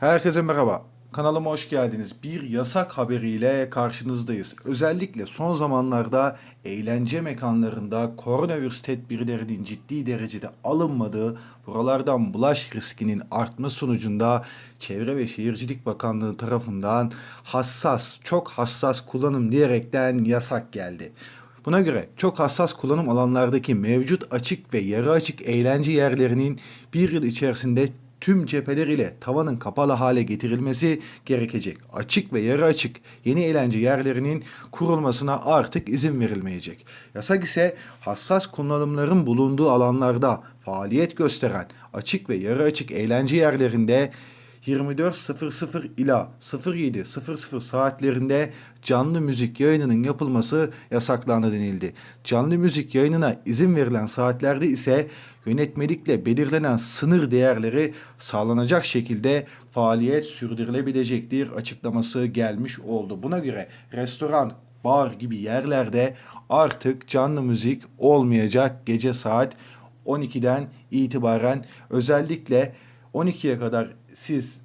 Herkese merhaba. Kanalıma hoş geldiniz. Bir yasak haberiyle karşınızdayız. Özellikle son zamanlarda eğlence mekanlarında koronavirüs tedbirlerinin ciddi derecede alınmadığı, buralardan bulaş riskinin artma sonucunda Çevre ve Şehircilik Bakanlığı tarafından hassas, çok hassas kullanım diyerekten yasak geldi. Buna göre çok hassas kullanım alanlardaki mevcut açık ve yarı açık eğlence yerlerinin bir yıl içerisinde tüm cepheler ile tavanın kapalı hale getirilmesi gerekecek. Açık ve yarı açık yeni eğlence yerlerinin kurulmasına artık izin verilmeyecek. Yasak ise hassas kullanımların bulunduğu alanlarda faaliyet gösteren açık ve yarı açık eğlence yerlerinde 24.00 ila 07.00 saatlerinde canlı müzik yayınının yapılması yasaklandı denildi. Canlı müzik yayınına izin verilen saatlerde ise yönetmelikle belirlenen sınır değerleri sağlanacak şekilde faaliyet sürdürülebilecektir açıklaması gelmiş oldu. Buna göre restoran, bar gibi yerlerde artık canlı müzik olmayacak gece saat 12'den itibaren özellikle 12'ye kadar siz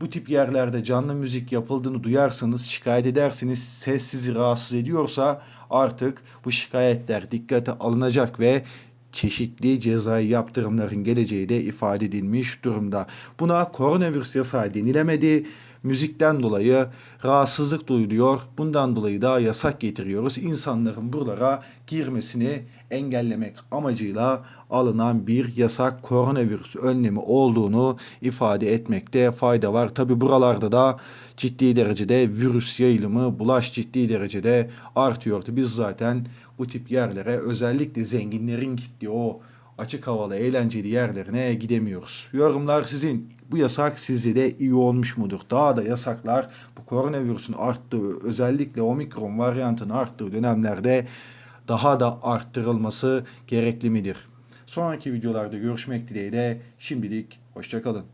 bu tip yerlerde canlı müzik yapıldığını duyarsanız, şikayet edersiniz, ses sizi rahatsız ediyorsa artık bu şikayetler dikkate alınacak ve çeşitli cezai yaptırımların geleceği de ifade edilmiş durumda. Buna koronavirüs yasağı denilemedi. Müzikten dolayı rahatsızlık duyuluyor. Bundan dolayı da yasak getiriyoruz. İnsanların buralara girmesini engellemek amacıyla alınan bir yasak koronavirüs önlemi olduğunu ifade etmekte fayda var. Tabi buralarda da ciddi derecede virüs yayılımı, bulaş ciddi derecede artıyordu. Biz zaten bu tip yerlere özellikle zenginlerin gittiği o açık havalı eğlenceli yerlerine gidemiyoruz. Yorumlar sizin. Bu yasak sizce de iyi olmuş mudur? Daha da yasaklar bu koronavirüsün arttığı özellikle omikron varyantının arttığı dönemlerde daha da arttırılması gerekli midir? Sonraki videolarda görüşmek dileğiyle şimdilik hoşçakalın.